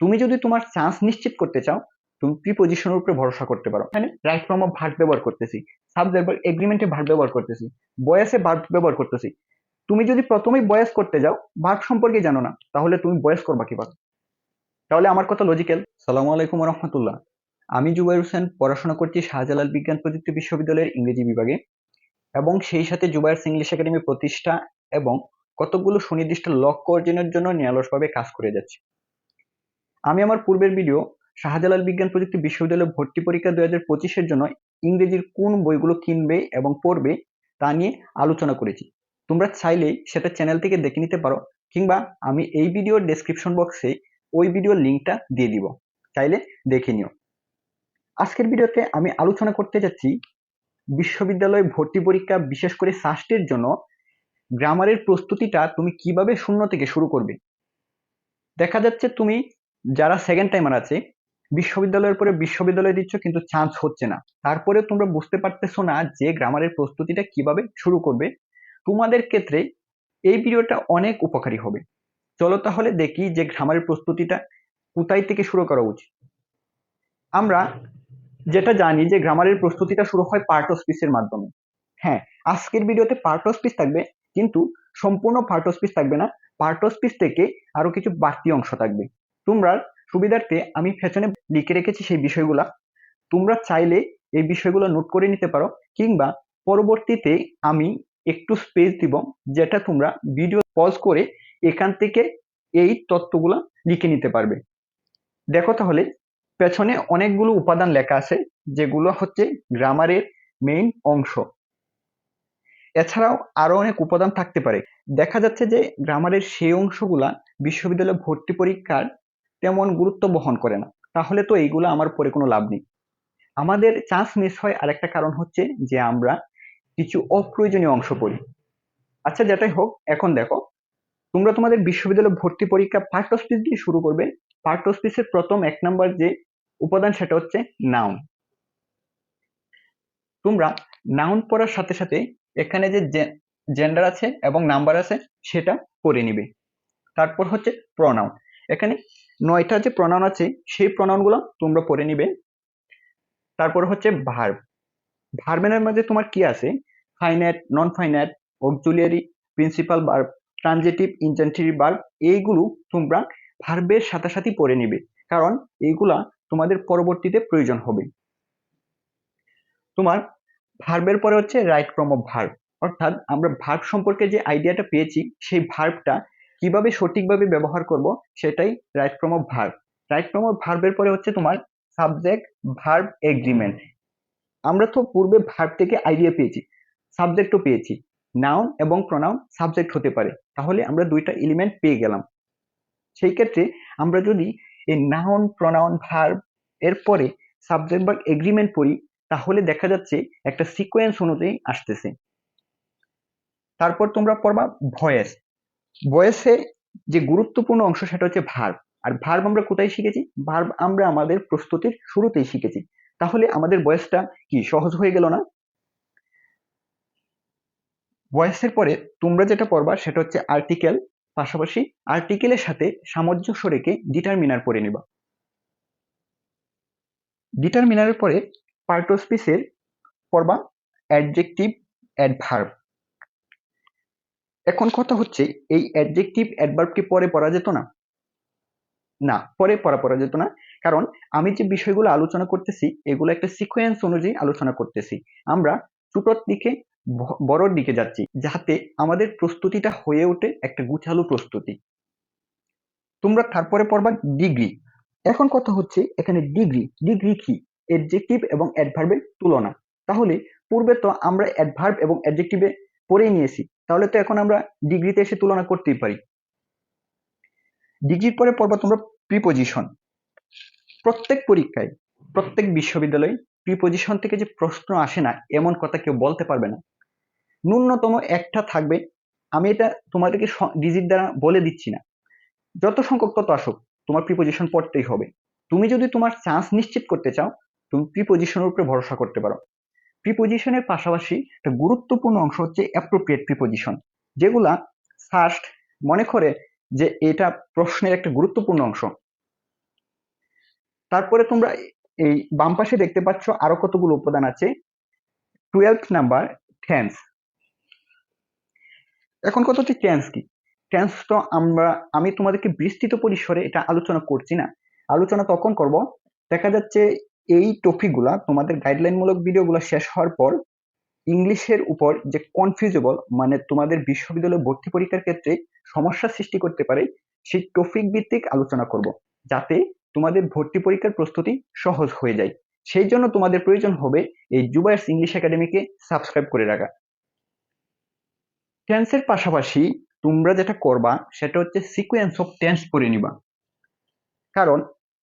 তুমি যদি তোমার চান্স নিশ্চিত করতে চাও, তুমি প্রিপোজিশনের উপরে ভরসা করতে পারো? এখানে রাইট ফর্ম অফ ভার্ব ব্যবহার করতেছি। সাবজেক্ট এগ্রিমেন্টে ভার্ব ব্যবহার করতেছি। বয়সে ভার্ব ব্যবহার করতেছি। তুমি যদি প্রথমেই বয়স করতে যাও ভার্ব সম্পর্কে জানো না, তাহলে তুমি বয়স করবা কীভাবে? তাহলে আমার কথা লজিক্যাল সালাম আলাইকুম রহমতুল্লাহ। আমি জুবাইর হোসেন, পড়াশোনা করছি শাহজালাল বিজ্ঞান প্রযুক্তি বিশ্ববিদ্যালয়ের ইংরেজি বিভাগে। এবং সেই সাথে জুবাইরস ইংলিশ একাডেমি প্রতিষ্ঠা এবং কতগুলো সুনির্দিষ্ট লক্ষ্য অর্জনের জন্য নিরলসভাবে কাজ করে যাচ্ছি। আমি আমার পূর্বের ভিডিও শাহজালাল বিজ্ঞান প্রযুক্তি বিশ্ববিদ্যালয় ভর্তি পরীক্ষা দুই হাজার পঁচিশের জন্য ইংরেজির কোন বইগুলো কিনবে এবং পড়বে তা নিয়ে আলোচনা করেছি। তোমরা চাইলে সেটা চ্যানেল থেকে দেখে নিতে পারো কিংবা আমি এই ভিডিওর ডেসক্রিপশন বক্সে ওই ভিডিওর লিঙ্কটা দিয়ে দিব। চাইলে দেখে নিও। আজকের ভিডিওতে আমি আলোচনা করতে যাচ্ছি বিশ্ববিদ্যালয় ভর্তি পরীক্ষা বিশেষ করে সাস্টের জন্য গ্রামারের প্রস্তুতিটা তুমি কীভাবে শূন্য থেকে শুরু করবে? দেখা যাচ্ছে তুমি যারা সেকেন্ড টাইমার আছে, বিশ্ববিদ্যালয়ের পরে বিশ্ববিদ্যালয় দিচ্ছ কিন্তু চান্স হচ্ছে না। তারপরে তোমরা বুঝতে পারতেছো না যে গ্রামারের প্রস্তুতিটা কীভাবে শুরু করবে। তোমাদের ক্ষেত্রে এই ভিডিওটা অনেক উপকারী হবে। চলো তাহলে দেখি যে গ্রামারের প্রস্তুতিটা কোথায় থেকে শুরু করা উচিত। আমরা যেটা জানি যে গ্রামারের প্রস্তুতিটা শুরু হয় পার্ট অফ স্পিচের মাধ্যমে। হ্যাঁ আজকের ভিডিওতে পার্ট অফ স্পিচ থাকবে, কিন্তু সম্পূর্ণ পার্ট অফ স্পিচ থাকবে না। পার্ট অফ স্পিচ থেকে আরও কিছু বাড়তি অংশ থাকবে। তোমরা সুবিধার্থে আমি পেছনে লিখে রেখেছি সেই বিষয়গুলা। তোমরা চাইলে এই বিষয়গুলো নোট করে নিতে পারো কিংবা পরবর্তীতে আমি একটু স্পেস দিব যেটা তোমরা ভিডিও পজ করে এখান থেকে এই তথ্যগুলো লিখে নিতে পারবে। দেখো তাহলে, পেছনে অনেকগুলো উপাদান লেখা আছে, যেগুলো হচ্ছে গ্রামারের মেইন অংশ। এছাড়াও আরও অনেক উপাদান থাকতে পারে। দেখা যাচ্ছে যে গ্রামারের সেই অংশগুলা বিশ্ববিদ্যালয় ভর্তি পরীক্ষার তেমন গুরুত্ব বহন করে না। তাহলে তো এইগুলো আমার পরে কোনো লাভ নেই। আমাদের চান্স মিস হয় আরেকটা কারণ হচ্ছে যে আমরা কিছু অপ্রয়োজনীয় অংশ পড়ি। আচ্ছা যেটাই হোক, এখন দেখো, তোমরা তোমাদের বিশ্ববিদ্যালয় ভর্তি পরীক্ষা পার্ট অফ স্পিচ দিয়ে শুরু করবে। পার্ট অফ স্পিচের প্রথম এক নাম্বার যে উপাদান সেটা হচ্ছে নাউন তোমরা নাউন পড়ার সাথে সাথে এখানে যে জেন্ডার আছে এবং নাম্বার আছে সেটা পড়ে নিবে। তারপর হচ্ছে প্রনাউন এখানে নয়টা যে প্রনাউন আছে, সেই প্রনাউনগুলো তোমরা পড়ে নিবে। তারপর হচ্ছে ভার্ব ভার্বের মধ্যে তোমার কি আছে? Finite non finite auxiliary principal verb transitive intransitive verb এইগুলো তোমরা ভার্বের সাথে সাথে পড়ে নিবে। কারণ এইগুলা তোমাদের পরবর্তীতে প্রয়োজন হবে। তোমার ভার্বের পরে হচ্ছে রাইট ফর্ম অফ ভার্ব অর্থাৎ আমরা ভার্ব সম্পর্কে যে আইডিয়াটা পেয়েছি, সেই ভার্বটা কীভাবে সঠিকভাবে ব্যবহার করব সেটাই right form of verb right form of ভার্বের পরে হচ্ছে তোমার সাবজেক্ট ভার্ব এগ্রিমেন্ট আমরা তো পূর্বে ভার্ব থেকে আইডিয়া পেয়েছি সাবজেক্টও পেয়েছি। নাউন এবং প্রনাউন সাবজেক্ট হতে পারে। তাহলে আমরা দুইটা এলিমেন্ট পেয়ে গেলাম। সেই ক্ষেত্রে আমরা যদি এই নাউন প্রনাউন ভার্ব এরপরে সাবজেক্ট বা এগ্রিমেন্ট পড়ি, তাহলে দেখা যাচ্ছে একটা সিকোয়েন্স অনুযায়ী আসতেছে। তারপর তোমরা পড়বা ভয়েস ভয়েসে যে গুরুত্বপূর্ণ অংশ সেটা হচ্ছে ভার্ব আর ভার্ব আমরা কোথায় শিখেছি? ভার্ব আমরা আমাদের প্রস্তুতির শুরুতেই শিখেছি। তাহলে আমাদের বয়সটা কি? সহজ হয়ে গেল না? ভয়েসের পরে তোমরা যেটা পড়বা সেটা হচ্ছে আর্টিকেল পাশাপাশি আর্টিকেলের সাথে সামঞ্জস্য রেখে ডিটারমিনার পড়ে নিবা। ডিটারমিনারের পরে পার্টোস্পিসের পড়বা অ্যাডজেক্টিভ অ্যাডভার্ব এখন কথা হচ্ছে, এই অ্যাডজেক্টিভ অ্যাডভার্বকে পরে পড়া যেত না? না, পরে পড়া পড়া যেত না। কারণ আমি যে বিষয়গুলো আলোচনা করতেছি, এগুলো একটা সিকোয়েন্স অনুযায়ী আলোচনা করতেছি। আমরা ছোটোর দিকে বড়র দিকে যাচ্ছি, যাতে আমাদের প্রস্তুতিটা হয়ে ওঠে একটা গুছালো প্রস্তুতি। তোমরা তারপরে পড়বা ডিগ্রি এখন কথা হচ্ছে, এখানে ডিগ্রি ডিগ্রি কি? অ্যাডজেক্টিভ এবং অ্যাডভার্বের তুলনা। তাহলে পূর্বে তো আমরা অ্যাডভার্ব এবং অ্যাডজেক্টিভে পড়েই নিয়েছি। তাহলে তো এখন আমরা ডিগ্রিতে এসে তুলনা করতেই পারি। ডিগ্রির পরে পড়বা তোমরা প্রিপোজিশন প্রত্যেক পরীক্ষায়, প্রত্যেক বিশ্ববিদ্যালয়ে প্রিপোজিশন থেকে যে প্রশ্ন আসে না, এমন কথা কেউ বলতে পারবে না। ন্যূনতম একটা থাকবে, আমি এটা তোমাদেরকে ডিজিট দ্বারা বলে দিচ্ছি না। যত সংখ্যক তত আসুক, তোমার প্রিপোজিশন পড়তেই হবে। তুমি যদি তোমার চান্স নিশ্চিত করতে চাও, তুমি প্রিপোজিশনের উপরে ভরসা করতে পারো। প্রিপোজিশনের পাশাপাশি একটা গুরুত্বপূর্ণ অংশ হচ্ছে অ্যাপ্রোপ্রিয়েট প্রিপোজিশন যেগুলা ফার্স্ট মনে করে যে এটা প্রশ্নের একটা গুরুত্বপূর্ণ অংশ। তারপরে তোমরা এই বাম পাশে দেখতে পাচ্ছ আরও কতগুলো উপাদান আছে। টুয়েলভ নাম্বার টেন্স এখন কথা হচ্ছে টেন্স কি? টেন্স তো আমরা, আমি তোমাদেরকে বিস্তৃত পরিসরে এটা আলোচনা করছি না। আলোচনা তখন করব, দেখা যাচ্ছে এই টপিকগুলা, তোমাদের গাইডলাইনমূলক ভিডিওগুলো শেষ হওয়ার পর, ইংলিশের উপর যে কনফিউজেবল মানে তোমাদের বিশ্ববিদ্যালয় ভর্তি পরীক্ষার ক্ষেত্রে সমস্যা সৃষ্টি করতে পারে, সেই টপিক ভিত্তিক আলোচনা করব, যাতে তোমাদের ভর্তি পরীক্ষার প্রস্তুতি সহজ হয়ে যায়। সেই জন্য তোমাদের প্রয়োজন হবে এই জুবায়ার্স ইংলিশ একাডেমিকে সাবস্ক্রাইব করে রাখা। টেন্সের পাশাপাশি তোমরা যেটা করবা, সেটা হচ্ছে সিকোয়েন্স অফ টেন্স পড়ে নিবা। কারণ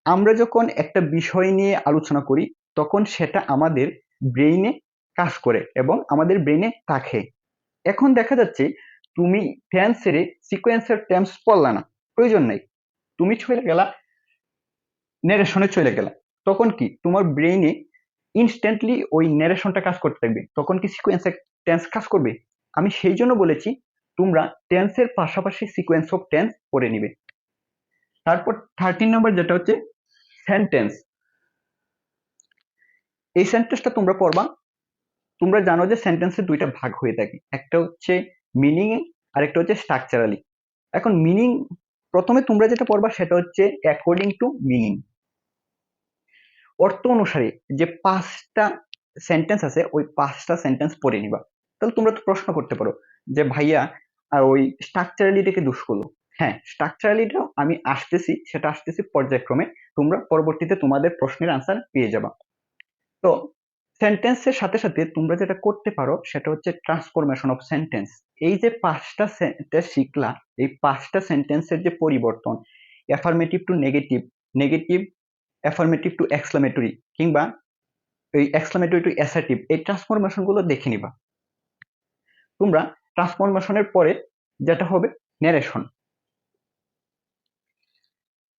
আমরা যখন একটা বিষয় নিয়ে আলোচনা করি, তখন সেটা আমাদের ব্রেইনে কাজ করে এবং আমাদের ব্রেইনে থাকে। এখন দেখা যাচ্ছে, তুমি টেন্সের সিকোয়েন্সের টেন্স পড়লা না, প্রয়োজন নেই। তুমি চলে গেলা নেরেশনে চলে গেলা। তখন কি, তোমার ব্রেইনে ইনস্ট্যান্টলি ওই নেরেশনটা কাজ করতে থাকবে। তখন কি সিকোয়েন্সের টেন্স কাজ করবে? আমি সেই জন্য বলেছি, তোমরা টেন্সের পাশাপাশি সিকোয়েন্স অফ টেন্স পড়ে নিবে। তারপর থার্টিন নম্বর যেটা হচ্ছে সেন্টেন্স এই সেন্টেন্সটা তোমরা পড়বা। তোমরা জানো যে সেন্টেন্সের দুইটা ভাগ হয়ে থাকে। একটা হচ্ছে মিনিং আর একটা হচ্ছে স্ট্রাকচারালি এখন মিনিং প্রথমে তোমরা যেটা পড়বা সেটা হচ্ছে অ্যাকর্ডিং টু মিনিং অর্থ অনুসারে যে পাঁচটা সেন্টেন্স আছে, ওই পাঁচটা সেন্টেন্স পড়ে নিবা। তাহলে তোমরা তো প্রশ্ন করতে পারো যে ভাইয়া আর ওই স্ট্রাকচারালিটাকে দুষ করল। হ্যাঁ স্ট্রাকচারালিটাও আমি আসতেছি, সেটা আসতেছি পর্যায়ক্রমে, তোমরা পরবর্তীতে তোমাদের প্রশ্নের আনসার পেয়ে যাবা। তো সেন্টেন্সের সাথে সাথে তোমরা যেটা করতে পারো, সেটা হচ্ছে ট্রান্সফরমেশন অফ সেন্টেন্স এই যে পাঁচটা সেন্টেন্স শিখলা, এই পাঁচটা সেন্টেন্সের যে পরিবর্তন affirmative to negative negative affirmative to exclamatory কিংবা এই এক্সক্লামেটরি টু অ্যাসার্টিভ এই ট্রান্সফরমেশনগুলো দেখে নিবা। তোমরা ট্রান্সফরমেশনের পরে যেটা হবে ন্যারেশন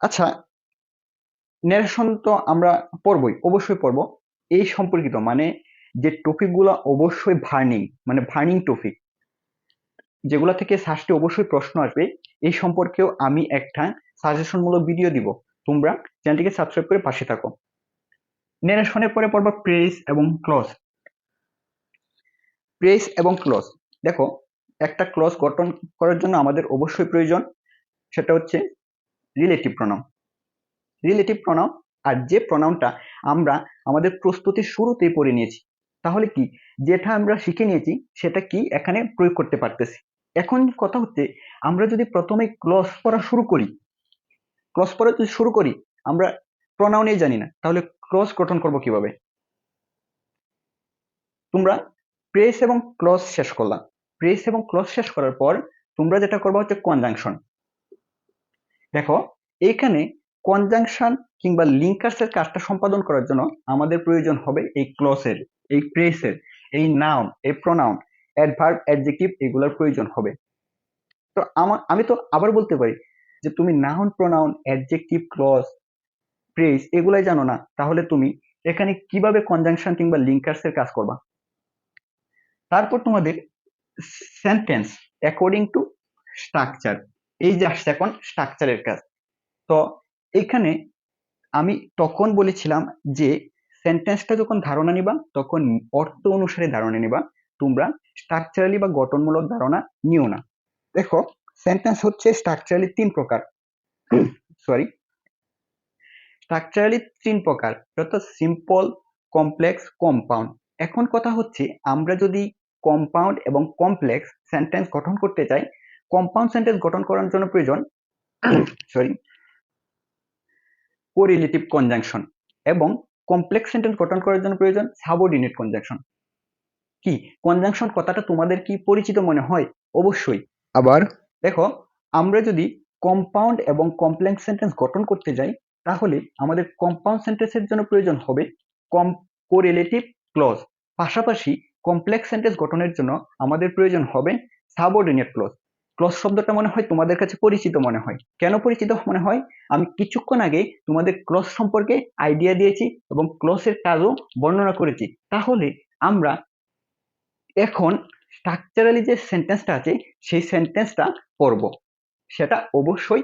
আচ্ছা ন্যারেশন তো আমরা পড়বই, অবশ্যই পড়ব। এই সম্পর্কিত মানে যে টপিকগুলো অবশ্যই ভার্নিং মানে ভার্নিং টপিক যেগুলো থেকে সার্চটি অবশ্যই প্রশ্ন আসবে, এই সম্পর্কেও আমি একটা সাজেশনমূলক ভিডিও দিব। তোমরা চ্যানেলটিকে সাবস্ক্রাইব করে পাশে থাকো। নেরেশনের পরে পড়বা প্রেস এবং ক্লজ প্রেস এবং ক্লজ দেখো, একটা ক্লজ গঠন করার জন্য আমাদের অবশ্যই প্রয়োজন। সেটা হচ্ছে রিলেটিভ প্রনাম রিলেটিভ প্রনাম আর যে প্রনাউনটা আমরা আমাদের প্রস্তুতির শুরুতেই পড়ে নিয়েছি, তাহলে কি? যেটা আমরা শিখে নিয়েছি, সেটা কি এখানে প্রয়োগ করতে পারতেছি। এখন কথা হচ্ছে, আমরা যদি প্রথমে ক্লস পড়া শুরু করি ক্লস পড়া যদি শুরু করি, আমরা প্রনাউনেই জানি না, তাহলে ক্লস গঠন করব কীভাবে? তোমরা প্রেস এবং ক্লস শেষ করলাম প্রেস এবং ক্লস শেষ করার পর তোমরা যেটা করবা হচ্ছে কনজাংশন দেখো এইখানে কনজাংশন কিংবা লিঙ্কার্সের কাজটা সম্পাদন করার জন্য আমাদের প্রয়োজন হবে এই ক্লসের এই প্রেসের এই নাউন এই প্রনাউন অ্যাডভার্ব অ্যাডজেক্টিভ এগুলোর প্রয়োজন হবে। তো আমার আমি তো আবার বলতে পারি যে তুমি noun pronoun adjective clause phrase এগুলাই জানো না, তাহলে তুমি এখানে কীভাবে কনজাংশন কিংবা লিঙ্কার্সের কাজ করবা? তারপর তোমাদের সেন্টেন্স অ্যাকর্ডিং টু স্ট্রাকচার এই যে আসছে এখন স্ট্রাকচারের কাজ। তো এখানে আমি তখন বলেছিলাম যে সেন্টেন্সটা যখন ধারণা নিবা, তখন অর্থ অনুসারে ধারণা নিবা। তোমরা স্ট্রাকচারালি বা গঠনমূলক ধারণা নিও না। দেখো সেন্টেন্স হচ্ছে স্ট্রাকচারালি তিন প্রকার। সরি স্ট্রাকচারালি তিন প্রকার। অর্থাৎ সিম্পল কমপ্লেক্স কম্পাউন্ড এখন কথা হচ্ছে, আমরা যদি কম্পাউন্ড এবং কমপ্লেক্স সেন্টেন্স গঠন করতে চাই কম্পাউন্ড সেন্টেন্স গঠন করার জন্য প্রয়োজন সরি কোরিলেটিভ কনজাংশন এবং কমপ্লেক্স সেন্টেন্স গঠন করার জন্য প্রয়োজন সাবঅর্ডিনেট কনজাংশন কি? কনজাংশন কথাটা তোমাদের কি পরিচিত মনে হয়? অবশ্যই। আবার? দেখো আমরা যদি কম্পাউন্ড এবং কমপ্লেক্স সেন্টেন্স গঠন করতে যাই তাহলে আমাদের কম্পাউন্ড সেন্টেন্সের জন্য প্রয়োজন হবে কম কোরিলেটিভ ক্লজ পাশাপাশি কমপ্লেক্স সেন্টেন্স গঠনের জন্য আমাদের প্রয়োজন হবে সাবঅর্ডিনেট ক্লজ ক্লস শব্দটা মনে হয় তোমাদের কাছে পরিচিত মনে হয়। কেন পরিচিত মনে হয়? আমি কিছুক্ষণ আগে তোমাদের ক্লস সম্পর্কে আইডিয়া দিয়েছি এবং ক্লসের কাজও বর্ণনা করেছি। তাহলে আমরা এখন স্ট্রাকচারালি যে সেন্টেন্সটা আছে, সেই সেন্টেন্সটা পড়ব। সেটা অবশ্যই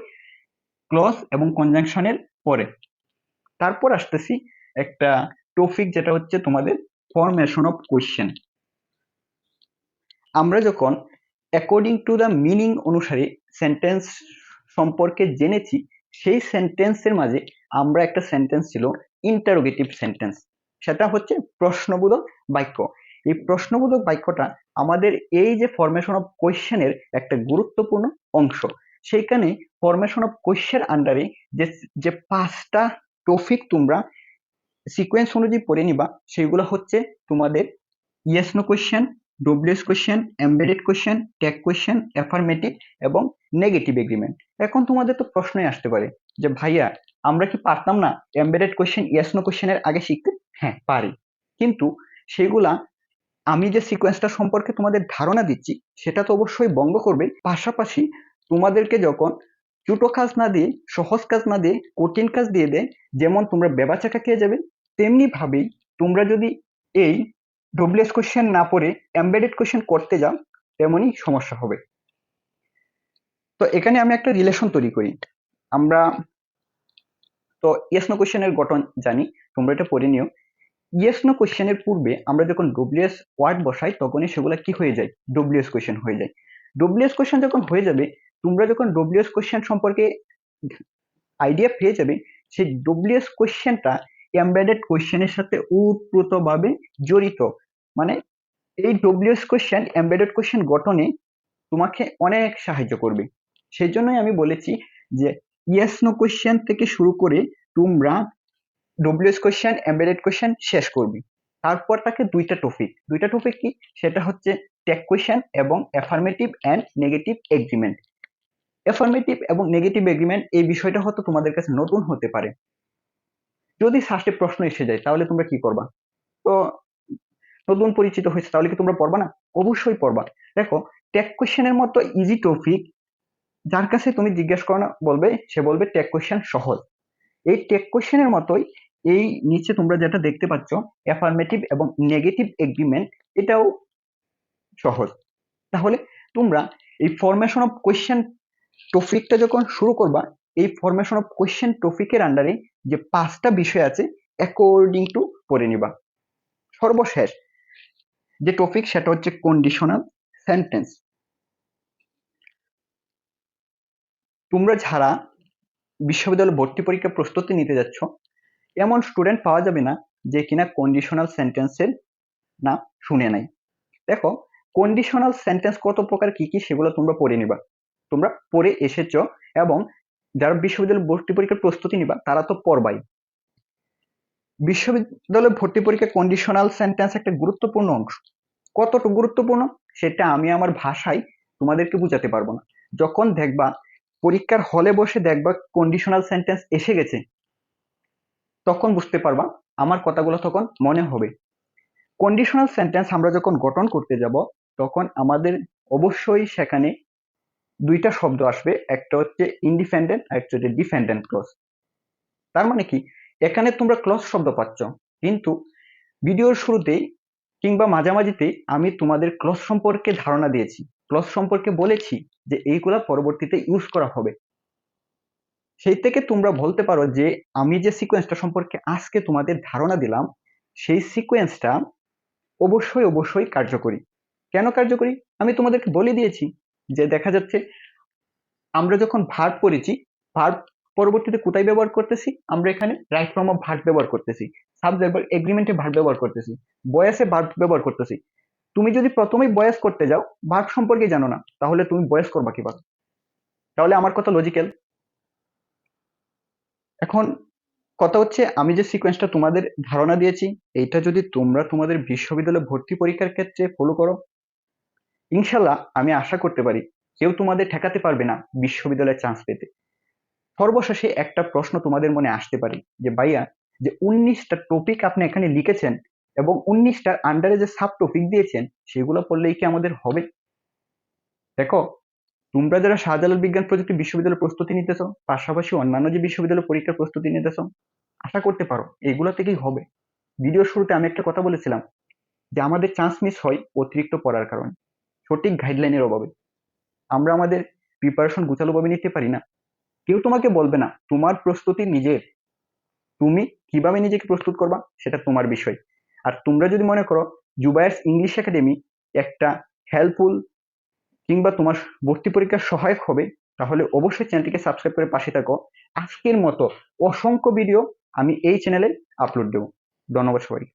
ক্লস এবং কনজাংশনের পরে। তারপর আসতেছি একটা টপিক যেটা হচ্ছে তোমাদের ফরমেশন অফ কোয়েশ্চেন আমরা যখন অ্যাকর্ডিং টু দ্য মিনিং অনুসারে সেন্টেন্স সম্পর্কে জেনেছি, সেই সেন্টেন্সের মাঝে আমরা একটা সেন্টেন্স ছিল ইন্টারোগেটিভ সেন্টেন্স সেটা হচ্ছে প্রশ্নবোধক বাক্য। এই প্রশ্নবোধক বাক্যটা আমাদের এই যে ফরমেশন অফ কোয়েশ্চেনের একটা গুরুত্বপূর্ণ অংশ। সেইখানে ফরমেশন অফ কোয়েশ্চেন আন্ডারে যে যে পাঁচটা টপিক তোমরা সিকোয়েন্স অনুযায়ী পড়ে নিবা, সেগুলো হচ্ছে তোমাদের yes no question W H question embedded question tag question affirmative এবং নেগেটিভ এগ্রিমেন্ট এখন তোমাদের তো প্রশ্নই আসতে পারে যে, ভাইয়া, আমরা কি পারতাম না এমবেডেড কোয়েশ্চেন ইয়েস নো কোয়েশ্চেনের আগে শিখতে? হ্যাঁ পারি। কিন্তু সেগুলা আমি যে সিকোয়েন্সটা সম্পর্কে তোমাদের ধারণা দিচ্ছি, সেটা তো অবশ্যই বঙ্গ করবে। পাশাপাশি তোমাদেরকে যখন ছোটো কাজ না দিয়ে, সহজ কাজ না দিয়ে, কঠিন কাজ দিয়ে দেয়, যেমন তোমরা বেবাচাকা খেয়ে যাবে তেমনি ভাবেই তোমরা যদি এই ডব্লিউএস কোশ্চেন না পড়ে এমবেডেড কোশ্চেন করতে যাও, তেমনই সমস্যা হবে। তো এখানে আমি একটা রিলেশন তৈরি করি। আমরা তো ইয়েস নো কোশ্চেনের গঠন জানি, তোমরা এটা পড়ে নিও। ইয়েস নো কোশ্চেনের পূর্বে আমরা যখন ডব্লিউএস ওয়ার্ড বসাই তখনই সেগুলো কি হয়ে যায়? ডব্লিউএস কোশ্চেন হয়ে যায়। ডব্লিউএস কোশ্চেন যখন হয়ে যাবে, তোমরা যখন ডব্লিউএস কোশ্চেন সম্পর্কে আইডিয়া পেয়ে যাবে, সেই ডব্লিউএস কোশ্চেনটা এমবেডেড কোশ্চেনের সাথে ওতপ্রোতভাবে জড়িত। মানে এই ডব্লিউএস কোশ্চেন এমবেডেড কোশ্চেন গঠনে তোমাকে অনেক সাহায্য করবে। সেই জন্যই আমি বলেছি যে ইয়েস নো কোশ্চেন থেকে শুরু করে তোমরা ডব্লিউএস কোশ্চেন এমবেডেড কোশ্চেন শেষ করবে। তারপর তাকে দুইটা টপিক দুইটা টপিক কি? সেটা হচ্ছে টেক কোশ্চেন এবং affirmative and negative agreement affirmative এবং নেগেটিভ এগ্রিমেন্ট এই বিষয়টা হয়তো তোমাদের কাছে নতুন হতে পারে। যদি সাস্টে প্রশ্ন এসে যায়, তাহলে তোমরা কি করবা? তো নতুন পরিচিত হয়েছে, তাহলে কি তোমরা পড়বা না? অবশ্যই পড়বা। দেখো টেক কোশ্চেনের মতো ইজি টপিক যার কাছে তুমি জিজ্ঞেস করো না, বলবে, সে বলবে টেক কোশ্চেন সহজ। এই টেক কোশ্চেনের মতোই এই নিচে তোমরা যেটা দেখতে পাচ্ছ অ্যাফার্মেটিভ এবং নেগেটিভ এগ্রিমেন্ট এটাও সহজ। তাহলে তোমরা এই ফরমেশন অফ কোয়েশ্চেন টপিকটা যখন শুরু করবা, এই ফরমেশন অফ কোয়েশ্চেন টপিকের আন্ডারে যে পাঁচটা বিষয় আছে অ্যাকর্ডিং টু পড়ে নিবা। সর্বশেষ যে টপিক সেটা হচ্ছে কন্ডিশনাল সেন্টেন্স তোমরা যারা বিশ্ববিদ্যালয় ভর্তি পরীক্ষা প্রস্তুতি নিতে যাচ্ছ, এমন স্টুডেন্ট পাওয়া যাবে না যে কিনা কন্ডিশনাল সেন্টেন্সের না শুনে নাই। দেখো কন্ডিশনাল সেন্টেন্স কত প্রকার, কি কি সেগুলো তোমরা পড়ে নিবা। তোমরা পড়ে এসেছ এবং যারা বিশ্ববিদ্যালয় ভর্তি পরীক্ষার প্রস্তুতি নিবা, তারা তো পড়বাই। বিশ্ববিদ্যালয় ভর্তি পরীক্ষা কন্ডিশনাল সেন্টেন্স একটা গুরুত্বপূর্ণ অংশ। কতটুকু গুরুত্বপূর্ণ? সেটা আমি আমার ভাষায় তোমাদেরকে বুঝাতে পারব না। যখন দেখবা, পরীক্ষার হলে বসে দেখবা কন্ডিশনাল সেন্টেন্স এসে গেছে, তখন বুঝতে পারবা আমার কথাগুলো তখন মনে হবে। কন্ডিশনাল সেন্টেন্স আমরা যখন গঠন করতে যাব, তখন আমাদের অবশ্যই সেখানে দুইটা শব্দ আসবে। একটা হচ্ছে ইন্ডিপেন্ডেন্ট আর একটা হচ্ছে ডিপেন্ডেন্ট ক্লজ তার মানে কি? এখানে তোমরা ক্লজ শব্দ পাচ্ছ, কিন্তু ভিডিওর শুরুতেই কিংবা মাঝামাঝিতে আমি তোমাদের ক্লজ সম্পর্কে ধারণা দিয়েছি। ক্লজ সম্পর্কে বলেছি যে এইগুলা পরবর্তীতে ইউজ করা হবে। সেই থেকে তোমরা বলতে পারো যে আমি যে সিকোয়েন্সটা সম্পর্কে আজকে তোমাদের ধারণা দিলাম, সেই সিকোয়েন্সটা অবশ্যই অবশ্যই কার্যকরী। কেন কার্যকরী? আমি তোমাদেরকে বলে দিয়েছি যে দেখা যাচ্ছে আমরা যখন ভার্ব করেছি ভার্ব পরবর্তীতে কোথায় ব্যবহার করতেছি? আমরা এখানে রাইট ফর্ম অফ ভার্ব ব্যবহার করতেছি। সাবজেক্ট বা এগ্রিমেন্টে ভার্ব ব্যবহার করতেছি। বয়সে ভার্ব ব্যবহার করতেছি। তুমি যদি প্রথমেই বয়স করতে যাও ভার্ব সম্পর্কে জানো না, তাহলে তুমি বয়স করবা কীভাবে? তাহলে আমার কথা লজিক্যাল এখন কথা হচ্ছে, আমি যে সিকোয়েন্সটা তোমাদের ধারণা দিয়েছি, এইটা যদি তোমরা তোমাদের বিশ্ববিদ্যালয়ে ভর্তি পরীক্ষার ক্ষেত্রে ফলো করো ইনশাল্লাহ আমি আশা করতে পারি, কেউ তোমাদের ঠেকাতে পারবে না বিশ্ববিদ্যালয়ে চান্স পেতে। সর্বশেষে একটা প্রশ্ন তোমাদের মনে আসতে পারে, যে ভাইয়া, যে উনিশটা টপিক আপনি এখানে লিখেছেন এবং উনিশটার আন্ডারে যে সাব টপিক দিয়েছেন, সেগুলো পড়লেই কি আমাদের হবে? দেখো, তোমরা যারা শাহজালাল বিজ্ঞান প্রযুক্তি বিশ্ববিদ্যালয় প্রস্তুতি নিতেছ, পাশাপাশি অন্যান্য যে বিশ্ববিদ্যালয় পরীক্ষার প্রস্তুতি নিতেছ, আশা করতে পারো, এগুলো থেকেই হবে। ভিডিও শুরুতে আমি একটা কথা বলেছিলাম, যে আমাদের চান্স মিস হয় অতিরিক্ত পড়ার কারণে, সঠিক গাইডলাইনের অভাবে। আমরা আমাদের প্রিপারেশন গুছালোভাবে নিতে পারি না। কেউ তোমাকে বলবে না, তোমার প্রস্তুতি নিজের তুমি কীভাবে নিজেকে প্রস্তুত করবা সেটা তোমার বিষয়। আর তোমরা যদি মনে করো জুবায়ার্স ইংলিশ একাডেমি একটা হেল্পফুল কিংবা তোমার ভর্তি পরীক্ষার সহায়ক হবে, তাহলে অবশ্যই চ্যানেলটিকে সাবস্ক্রাইব করে পাশে থাকো। আজকের মতো অসংখ্য ভিডিও আমি এই চ্যানেলে আপলোড দেবো। ধন্যবাদ সবাই